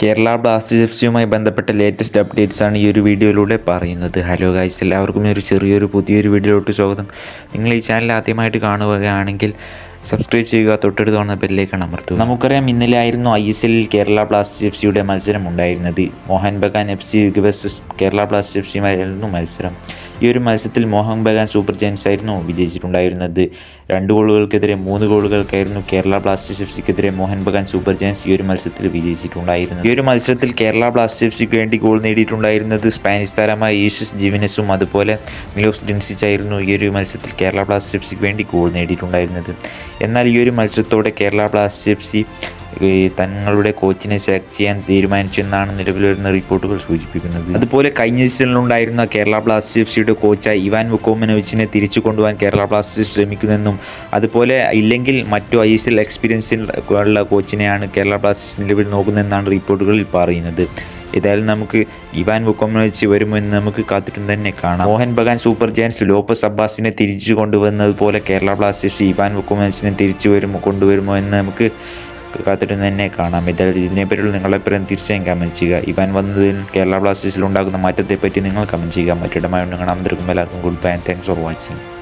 Kerala Blasters F സിയുമായി ബന്ധപ്പെട്ട latest updates ആണ് ഈ ഒരു വീഡിയോയിലൂടെ പറയുന്നത്. ഹലോ ഗൈസ് എല്ലാവർക്കും ഒരു ചെറിയൊരു പുതിയൊരു വീഡിയോയിലോട്ട് സ്വാഗതം. നിങ്ങൾ ഈ ചാനൽ ആദ്യമായിട്ട് കാണുകയാണെങ്കിൽ സബ്സ്ക്രൈബ് ചെയ്യുക തൊട്ടടുത്ത് കാണുന്ന ബെല്ലേക്കാണ് അമർത്തുക. നമുക്കറിയാം ഇന്നലെ ആയിരുന്നു ഐ എസ് എല്ലിൽ കേരള ബ്ലാസ്റ്റേഴ്സ് എഫ് സിയുടെ മത്സരം ഉണ്ടായിരുന്നത് Mohun Bagan F C versus Kerala Blasters F സിയുമായിരുന്നു മത്സരം. ഈ ഒരു മത്സരത്തിൽ മോഹൻ ബഗാൻ സൂപ്പർ ജയൻസ് ആയിരുന്നു വിജയിച്ചിട്ടുണ്ടായിരുന്നത്. രണ്ട് ഗോളുകൾക്കെതിരെ മൂന്ന് ഗോളുകൾക്കായിരുന്നു കേരള ബ്ലാസ്റ്റേഴ്സ് എഫ് സിക്കെതിരെ മോഹൻ ബഗാൻ സൂപ്പർ ജയൻസ് ഈ ഒരു മത്സരത്തിൽ വിജയിച്ചിട്ടുണ്ടായിരുന്നത്. ഈ ഒരു മത്സരത്തിൽ കേരള ബ്ലാസ്റ്റേഴ്സ് എഫ് സിക്ക് വേണ്ടി ഗോൾ നേടിയിട്ടുണ്ടായിരുന്നത് സ്പാനിഷ് താരമായ ഈഷസ് ജീവനസും അതുപോലെ മിലോസ് ഡിൻസിച്ച് ആയിരുന്നു ഈ ഒരു മത്സരത്തിൽ കേരള ബ്ലാസ്റ്റേഴ്സ് എഫ് സിക്ക് വേണ്ടി ഗോൾ നേടിയിട്ടുണ്ടായിരുന്നത്. എന്നാൽ ഈ ഒരു മത്സരത്തോടെ കേരള ബ്ലാസ്റ്റേഴ്സ് എഫ് സി തങ്ങളുടെ കോച്ചിനെ സെലക്ട് ചെയ്യാൻ തീരുമാനിച്ചു എന്നാണ് നിലവിൽ വരുന്ന റിപ്പോർട്ടുകൾ സൂചിപ്പിക്കുന്നത്. അതുപോലെ കഴിഞ്ഞ സീസണിലുണ്ടായിരുന്ന കേരള ബ്ലാസ്റ്റേഴ്സ് എഫ് സിയുടെ കോച്ചായ ഇവാൻ വുക്കോമനോവിച്ചിനെ തിരിച്ചു കൊണ്ടുപോകാൻ കേരള ബ്ലാസ്റ്റേഴ്സ് ശ്രമിക്കുന്നെന്നും അതുപോലെ ഇല്ലെങ്കിൽ മറ്റു ഐ എസ് എൽ എക്സ്പീരിയൻസിൽ ഉള്ള കോച്ചിനെയാണ് കേരള ബ്ലാസ്റ്റേഴ്സ് നിലവിൽ നോക്കുന്നതെന്നാണ് റിപ്പോർട്ടുകളിൽ പറയുന്നത്. ഏതായാലും നമുക്ക് ഇവാൻ വുക്കോമനോവിച്ച് വരുമോ എന്ന് നമുക്ക് കാത്തിട്ടും തന്നെ കാണാം. Mohun Bagan super giants Lopez അബ്ബാസിനെ തിരിച്ചു കൊണ്ടുവന്നതുപോലെ കേരള ബ്ലാസ്റ്റേഴ്സ് ഇവാൻ വുക്കോമനോവിച്ചിനെ തിരിച്ചു വരുമോ കൊണ്ടുവരുമോ എന്ന് നമുക്ക് കാത്തിട്ട് തന്നെ കാണാം എന്തായാലും ഇതിനെപ്പറ്റിയുള്ള നിങ്ങളുടെ അഭിപ്രായം തീർച്ചയായും കമന്റ് ചെയ്യുക. ഇവാൻ വന്നതിൽ കേരള ബ്ലാസ്റ്റേഴ്സിൽ ഉണ്ടാകുന്ന മാറ്റത്തെപ്പറ്റി നിങ്ങൾ കമന്റ് ചെയ്യുക. മറ്റിടമായി കാണാൻ എല്ലാവർക്കും good bye and thanks for watching